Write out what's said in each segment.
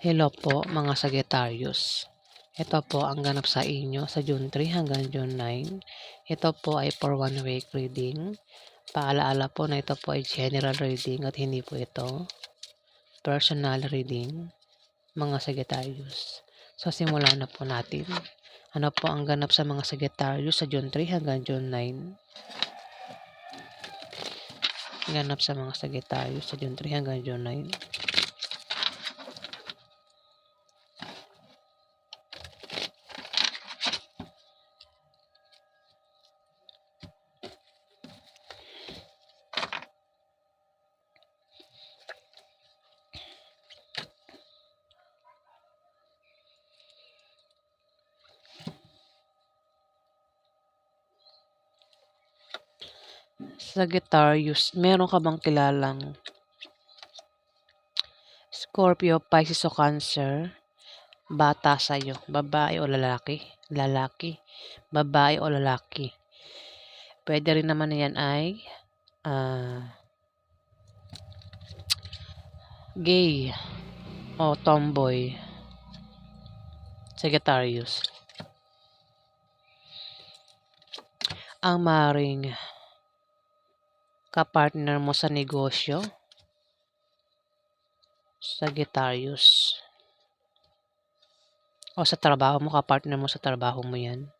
Hello po mga Sagittarius. Ito po ang ganap sa inyo sa June 3 hanggang June 9. Ito po ay for one week reading. Paalaala po na ito po ay general reading at hindi po ito personal reading mga Sagittarius. So simulan na po natin. Ano po ang ganap sa mga Sagittarius sa June 3 hanggang June 9? Ganap sa mga Sagittarius sa June 3 hanggang June 9. Sagittarius, meron ka bang kilalang Scorpio, Pisces o Cancer? Bata sa'yo, babae o lalaki? Lalaki, babae o lalaki? Pwede rin naman yan ay ah, gay o tomboy. Sagittarius. Ang maring kapartner mo sa negosyo? Sagittarius. O sa trabaho mo, kapartner mo sa trabaho mo yan.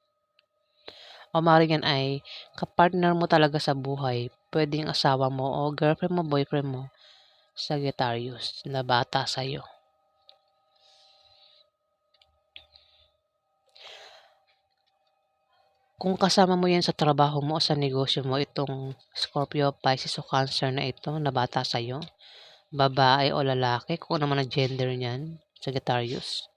O maring yan ay kapartner mo talaga sa buhay. Pwedeng asawa mo o girlfriend mo, boyfriend mo. Sagittarius na bata sa'yo. Kung kasama mo yan sa trabaho mo o sa negosyo mo, itong Scorpio, Pisces o Cancer na ito na bata sa'yo, babae o lalaki, kung ano man ang gender niyan, Sagittarius,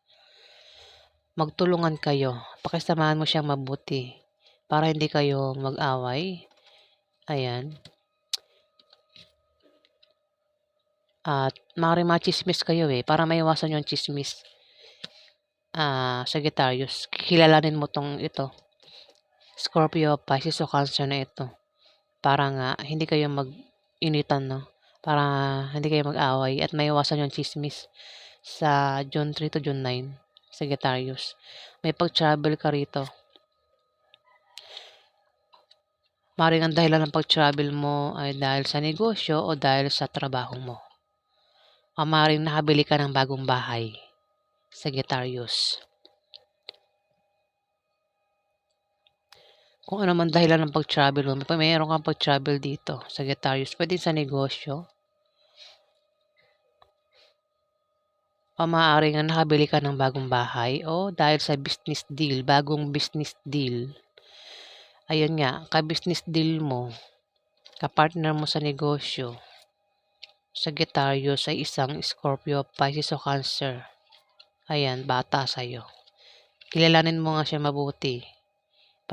magtulungan kayo. Pakisamahan mo siyang mabuti para hindi kayo mag-away. Ayan. At maaari machismis kayo eh, para maiwasan yung chismis. Ah, Sagittarius, kilalanin mo tong ito. Scorpio, Pisces o Cancer na ito. Para nga hindi kayo mag-initan, no? Para hindi kayo mag-away at maiwasan yung chismis sa June 3 to June 9. Sagittarius. May pag-travel ka rito. Maring ang dahilan ng pag-travel mo ay dahil sa negosyo o dahil sa trabaho mo. O maring nakabili ka ng bagong bahay. Sagittarius. Kung ano man dahilan ng pag-travel mo, may mayroon kang pag-travel dito, Sagittarius. Pwede sa negosyo. O maaaring nga nakabili ka ng bagong bahay o dahil sa business deal, bagong business deal. Ayun nga, ka-business deal mo, ka-partner mo sa negosyo, Sagittarius ay isang Scorpio, Pisces o Cancer. Ayan, bata sa'yo. Kilalanin mo nga siya mabuti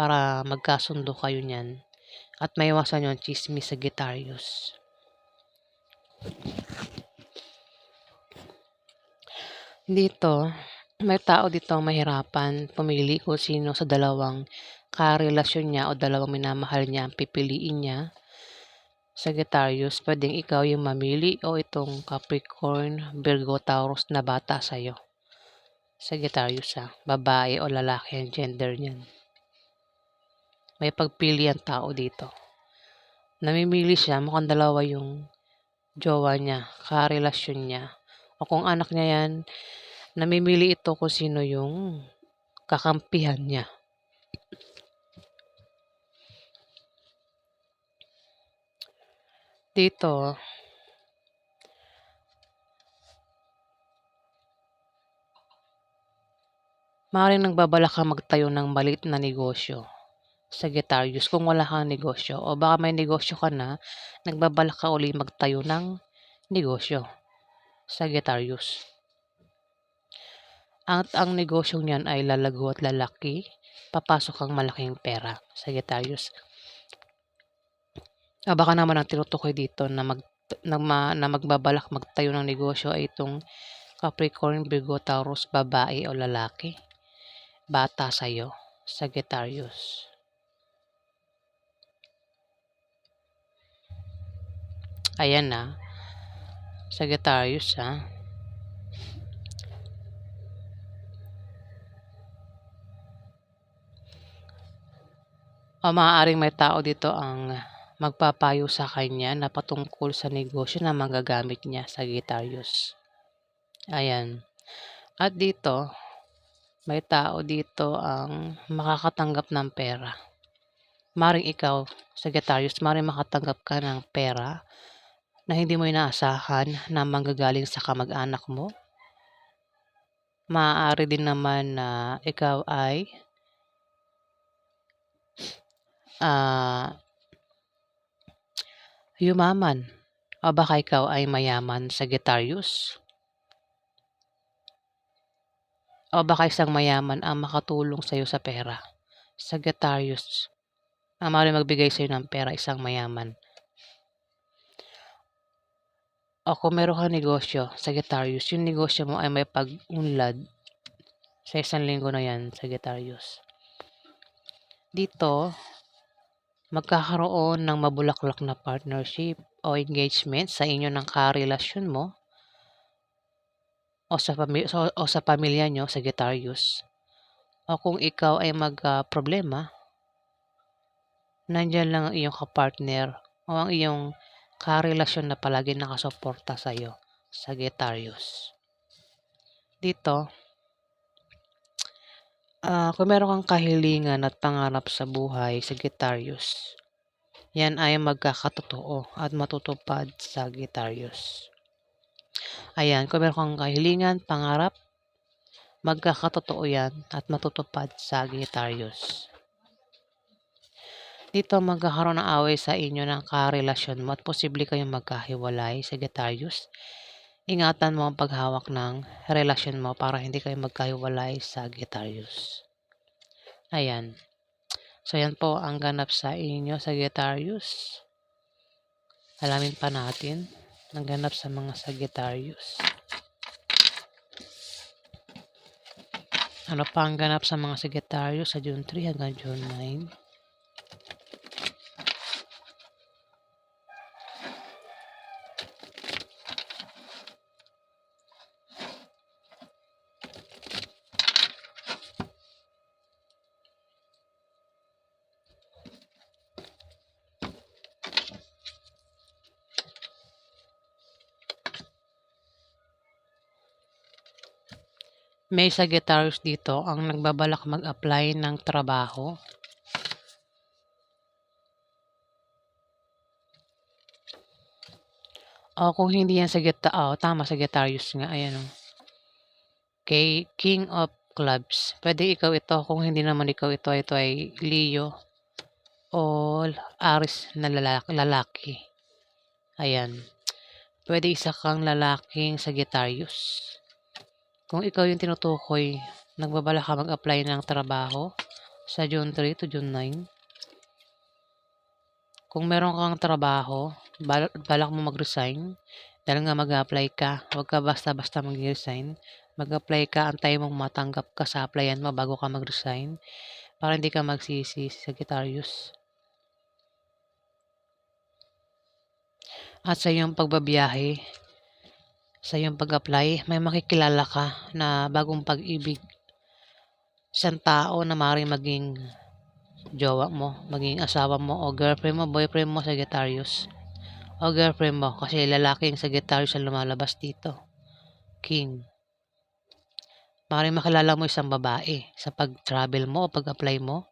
para magkasundo kayo niyan at maiwasan yung chismis Sagittarius. Dito, may tao dito ang mahirapan pumili kung sino sa dalawang karelasyon niya o dalawang minamahal niya ang pipiliin niya. Sagittarius, pwedeng ikaw yung mamili o itong Capricorn, Virgo, Taurus na bata sa'yo. Sagittarius ha, babae o lalaki ang gender niyan. May pagpili ang tao dito. Namimili siya, mukhang dalawa yung jowa niya, karelasyon niya. O kung anak niya yan, namimili ito kung sino yung kakampihan niya. Dito, maaaring nagbabalak ka magtayo ng maliit na negosyo. Sagittarius, kung wala kang negosyo o baka may negosyo ka na, nagbabalak ka uli magtayo ng negosyo. Sagittarius. At ang negosyong niyan ay lalago at lalaki, papasok ang malaking pera. Sagittarius. Ah, baka naman ang tinutukoy dito na mag na, ma, na magbabalak magtayo ng negosyo ay itong Capricorn, Virgo, Taurus, babae o lalaki. Bata sa'yo. Sagittarius. Ayan na. Sagittarius ha. O maaaring may tao dito ang magpapayo sa kanya na patungkol sa negosyo na magagamit niya sa Sagittarius. Ayan. At dito, may tao dito ang makakatanggap ng pera. Maring ikaw, Sagittarius, maring makatanggap ka ng pera na hindi mo inaasahan na manggagaling sa kamag-anak mo. Maaari din naman na ikaw ay ah yumaman. O baka ikaw ay mayaman, Sagittarius. O baka isang mayaman ang makatulong sa iyo sa pera. Sagittarius. Ang maaaring magbigay sa iyo ng pera, isang mayaman. O kung meron kang negosyo, Sagittarius, yung negosyo mo ay may pag-unlad sa isang linggo na yan, Sagittarius. Dito, magkakaroon ng mabulaklak na partnership o engagement sa inyo ng karelasyon mo o sa, pami- o, o sa pamilya nyo, Sagittarius. O kung ikaw ay mag-problema, nandyan lang ang iyong kapartner o ang iyong karelasyon na palagi nakasuporta sa iyo, Sagittarius. Dito, ah kung meron kang kahilingan at pangarap sa buhay, Sagittarius, yan ay magkakatotoo at matutupad, Sagittarius. Ayan, kung meron kang kahilingan, pangarap, magkakatotoo yan at matutupad, Sagittarius. Dito magkakaroon ng away sa inyo ng karelasyon mo at posible kayong magkahiwalay, Sagittarius. Ingatan mo ang paghawak ng relasyon mo para hindi kayo magkahiwalay, Sagittarius. Ayan. So, yan po ang ganap sa inyo, Sagittarius. Alamin pa natin ang ganap sa mga Sagittarius. Ano pa ang ganap sa mga Sagittarius sa June 3 hanggang June 9? May Sagittarius dito ang nagbabalak mag-apply ng trabaho. O kung hindi yan Sagittarius, oh, tama Sagittarius nga, ayan o. Okay, King of Clubs. Pwede ikaw ito, kung hindi naman ikaw ito, ito ay Leo o Aris na lalaki. lalaki. Ayan. Pwede isa kang lalaking Sagittarius. Kung ikaw yung tinutukoy, nagbabala ka mag-apply ng trabaho sa June 3 to June 9. Kung meron kang trabaho, bal- balak mo mag-resign, dahil nga mag-apply ka, huwag ka basta-basta mag-resign. Mag-apply ka, antay mong matanggap ka sa applyan mo bago ka mag-resign para hindi ka magsisi, Sagittarius. At sa iyong pagbabiyahe, sa iyong pag-apply, may makikilala ka na bagong pag-ibig. Isang tao na maaaring maging jowa mo, maging asawa mo, o girlfriend mo, boyfriend mo, Sagittarius. O girlfriend mo, kasi lalaking Sagittarius ang lumalabas dito. King. Maaaring makilala mo isang babae sa pag-travel mo o pag-apply mo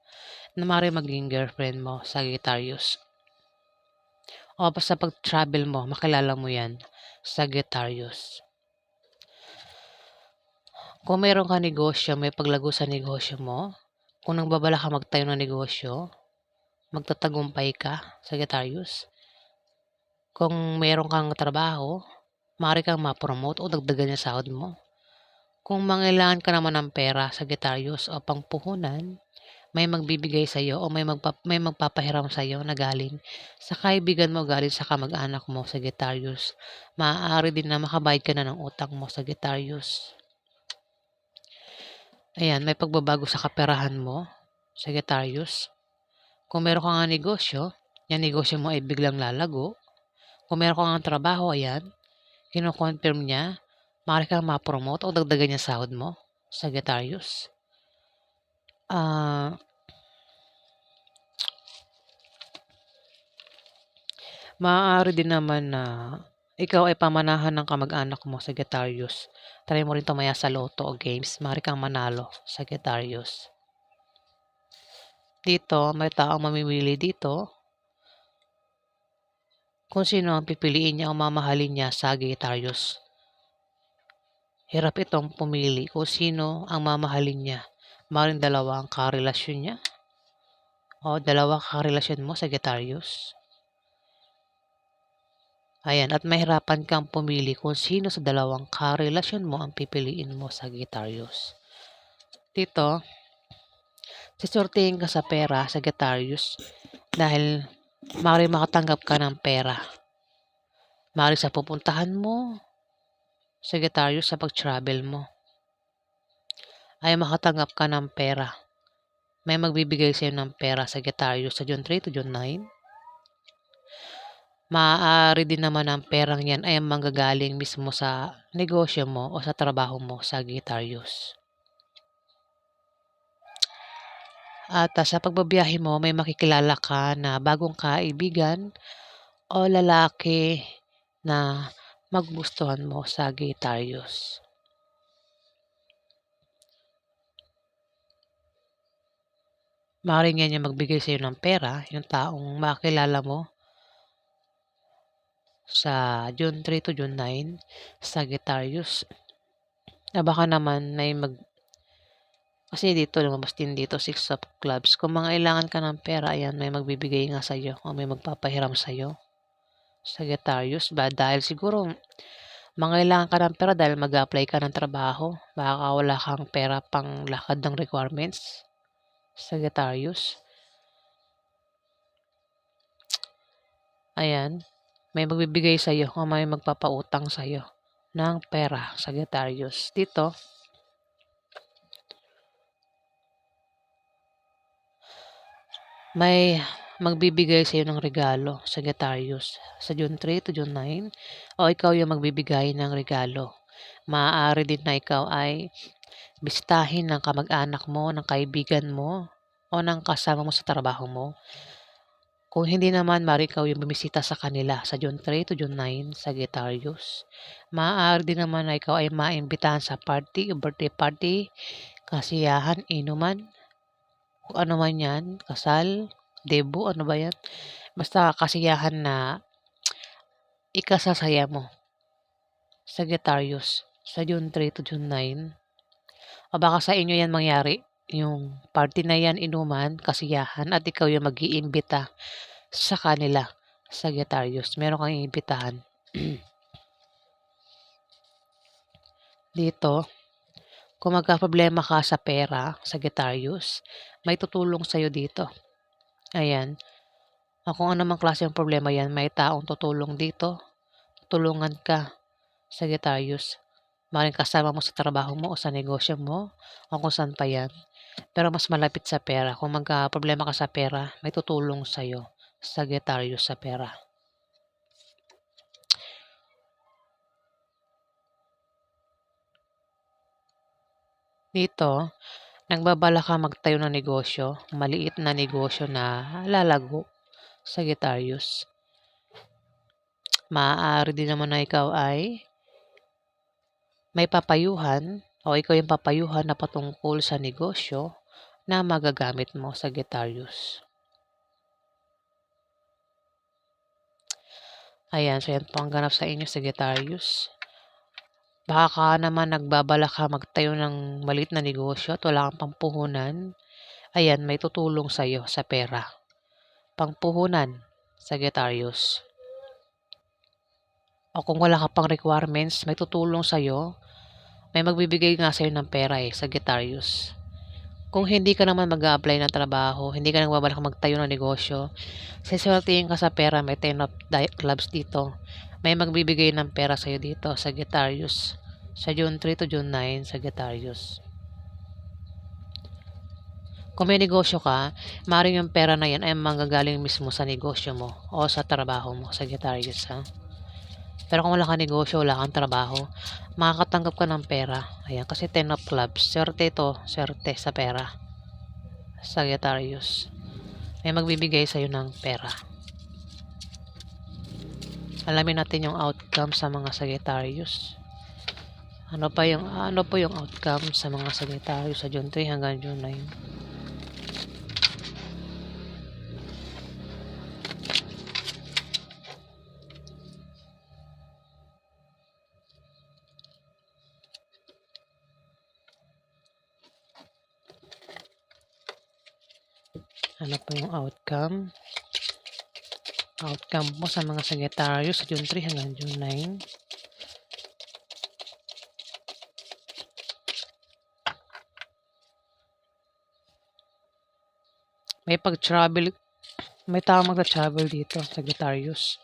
na maaaring maging girlfriend mo, Sagittarius. O sa pag-travel mo, makilala mo yan, Sagittarius. Kung meron ka negosyo, may paglago sa negosyo mo, kung nagbabala ka magtayo ng negosyo, magtatagumpay ka, Sagittarius. Kung meron kang trabaho, maaari kang ma-promote o dagdagan yung sahod mo. Kung mangailangan ka naman ng pera, Sagittarius, o pangpuhunan, may magbibigay sa iyo o may, magpa, may magpapahiram sa iyo na galing sa kaibigan mo galing sa kamag-anak mo, Sagittarius. Maaari din na makabayad ka na ng utang mo, Sagittarius. Ayan, may pagbabago sa kaperahan mo, Sagittarius. Kung meron ka nga negosyo, yung negosyo mo ay biglang lalago. Kung meron ka nga trabaho, ayan, kinoconfirm niya, maaari kang ma-promote o dagdagan niya sahod mo, Sagittarius uh, maaari din naman na ikaw ay pamanahan ng kamag-anak mo, sa Sagittarius. Try mo rin tumaya sa loto o games. Maaari kang manalo, sa Sagittarius. Dito, may taong mamimili dito. Kung sino ang pipiliin niya o mamahalin niya, sa Sagittarius. Hirap itong pumili kung sino ang mamahalin niya. Maring dalawa ang karelasyon niya. O dalawa karelasyon mo, Sagittarius. Ayan, at mahirapan kang pumili kung sino sa dalawang karelasyon mo ang pipiliin mo, Sagittarius. Dito, sisortihin ka sa pera, Sagittarius, dahil maaari makatanggap ka ng pera. Maaari sa pupuntahan mo, Sagittarius, sa pag-travel mo. Ay makatanggap ka ng pera. May magbibigay sa'yo ng pera, Sagittarius, sa June 3 to June 9. Maaari din naman ang perang yan ay manggagaling mismo sa negosyo mo o sa trabaho mo, Sagittarius. At uh, sa pagbabiyahe mo, may makikilala ka na bagong kaibigan o lalaki na maggustuhan mo, Sagittarius. Maaaring yan yung magbigay sa iyo ng pera, yung taong makilala mo sa June 3 to June 9, Sagittarius. Na baka naman may mag kasi dito lumabas din dito six of clubs. Kung mangailangan ka ng pera, ayan, may magbibigay nga sa iyo o may magpapahiram sa iyo. Sagittarius ba dahil siguro mangailangan ka ng pera dahil mag-apply ka ng trabaho. Baka wala kang pera pang lakad ng requirements. Sagittarius. Ayan may magbibigay sa iyo o may magpapautang sa iyo ng pera, Sagittarius. Dito, may magbibigay sa iyo ng regalo, Sagittarius, sa June 3 to June 9, o ikaw yung magbibigay ng regalo. Maaari din na ikaw ay bisitahin ng kamag-anak mo, ng kaibigan mo, o ng kasama mo sa trabaho mo kung hindi naman, mari ikaw yung bumisita sa kanila sa June 3 to June 9 sa Guitarius. Maaari din naman na ikaw ay maimbitahan sa party, birthday party, kasiyahan, inuman, kung ano man yan, kasal, debut, ano ba yan. Basta kasiyahan na ikasasaya mo sa Guitarius sa June 3 to June 9. O baka sa inyo yan mangyari yung party na yan inuman, kasiyahan, at ikaw yung mag iimbita sa kanila, Sagittarius. Meron kang iimbitahan. Dito, kung magka-problema ka sa pera, Sagittarius, may tutulong sa'yo dito. Ayan. Kung ano mang klase ng problema yan, may taong tutulong dito. Tulungan ka, Sagittarius. Maring kasama mo sa trabaho mo o sa negosyo mo o kung saan pa yan. Pero mas malapit sa pera. Kung magka-problema ka sa pera, may tutulong sa'yo. Sagittarius sa pera. Dito, nagbabala ka magtayo ng negosyo, maliit na negosyo na lalago, Sagittarius. Maaari din naman na ikaw ay may papayuhan o ikaw yung papayuhan na patungkol sa negosyo na magagamit mo sa Sagittarius. Ayan, so yan po ang ganap sa inyo, Sagittarius. Baka ka naman nagbabala ka magtayo ng malit na negosyo at wala kang pampuhunan. Ayan, may tutulong sa iyo sa pera. Pangpuhunan, Sagittarius. O kung wala ka pang requirements, may tutulong sa iyo may magbibigay nga sa'yo ng pera eh, Sagittarius. Kung hindi ka naman mag apply ng trabaho, hindi ka nagbabalak magtayo ng negosyo, siswertihin ka sa pera, may 10 of clubs dito. May magbibigay ng pera sa'yo dito, Sagittarius. Sa June 3 to June 9, Sagittarius. Kung may negosyo ka, maaaring yung pera na yan ay manggagaling mismo sa negosyo mo o sa trabaho mo, Sagittarius, ha? Pero kung wala kang negosyo, wala kang trabaho, makakatanggap ka ng pera. Ayan, kasi 10 of clubs. Swerte ito, swerte sa pera. Sagittarius. May magbibigay sa'yo ng pera. Alamin natin yung outcome sa mga Sagittarius. Ano pa yung ano po yung outcome sa mga Sagittarius sa June 3 hanggang June 9? Ano po yung outcome? Outcome po sa mga Sagittarius sa June 3 hanggang June 9. May pag-travel, may tao mag-travel dito, Sagittarius.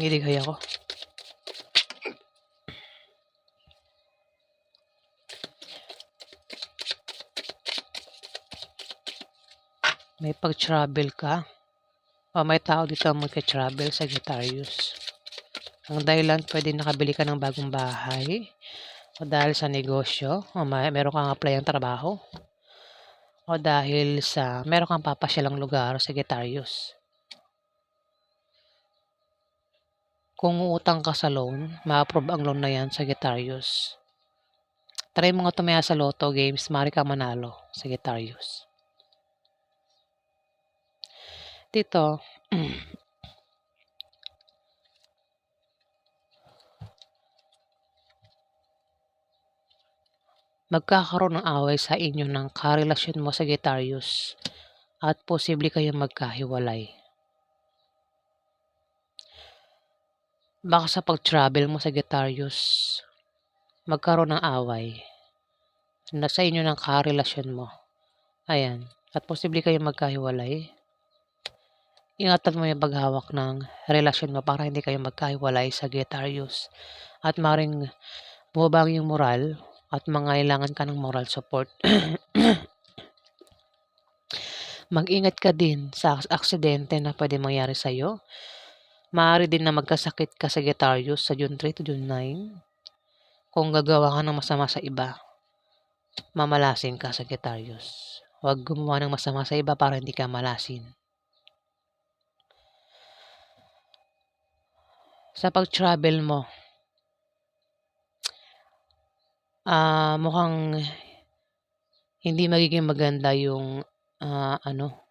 Ngiligay ako. May pag-travel ka. O may tao dito ang magka-travel, Sagittarius. Ang dahilan, pwede nakabili ka ng bagong bahay. O dahil sa negosyo. O may, meron kang apply ang trabaho. O dahil sa meron kang papasyalang lugar, Sagittarius. Kung uutang ka sa loan, ma-approve ang loan na yan, Sagittarius. Try mo nga tumaya sa Lotto games, mari ka manalo, Sagittarius. Dito, magkakaroon ng away sa inyo ng karelasyon mo, Sagittarius. At posible kayong magkahiwalay. Baka sa pag-travel mo, Sagittarius, magkaroon ng away na sa inyo ng karelasyon mo. Ayan. At posible kayong magkahiwalay. Ingatan mo yung paghawak ng relasyon mo para hindi kayo magkahiwalay, Sagittarius. At maring bumabang yung moral at mangailangan ka ng moral support. Mag-ingat ka din sa aks- aksidente na pwede mangyari sa'yo. Maaari din na magkasakit ka, Sagittarius, sa June 3 to June 9. Kung gagawa ka ng masama sa iba, mamalasin ka, Sagittarius. Huwag gumawa ng masama sa iba para hindi ka malasin. Sa pag-travel mo, ah mukhang hindi magiging maganda yung ah, ano,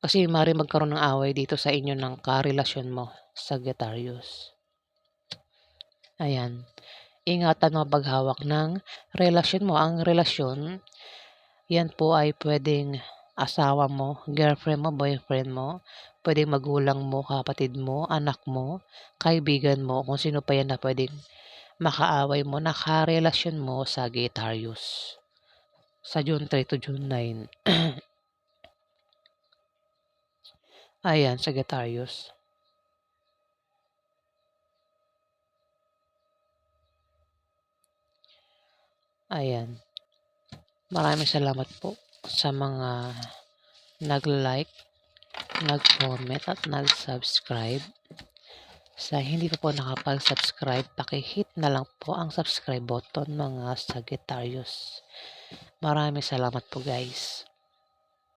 kasi mari magkaroon ng away dito sa inyo ng karelasyon mo, Sagittarius. Ayan. Ingatan mo paghawak ng relasyon mo. Ang relasyon, yan po ay pwedeng asawa mo, girlfriend mo, boyfriend mo, pwedeng magulang mo, kapatid mo, anak mo, kaibigan mo, kung sino pa yan na pwedeng makaaway mo, nakarelasyon mo, Sagittarius. Sa June 3 to June 9. Ayan, Sagittarius. Ayan. Maraming salamat po sa mga nag-like, nag-comment at nag-subscribe. Sa hindi pa po nakapag-subscribe, paki-hit na lang po ang subscribe button mga Sagittarius. Maraming salamat po guys.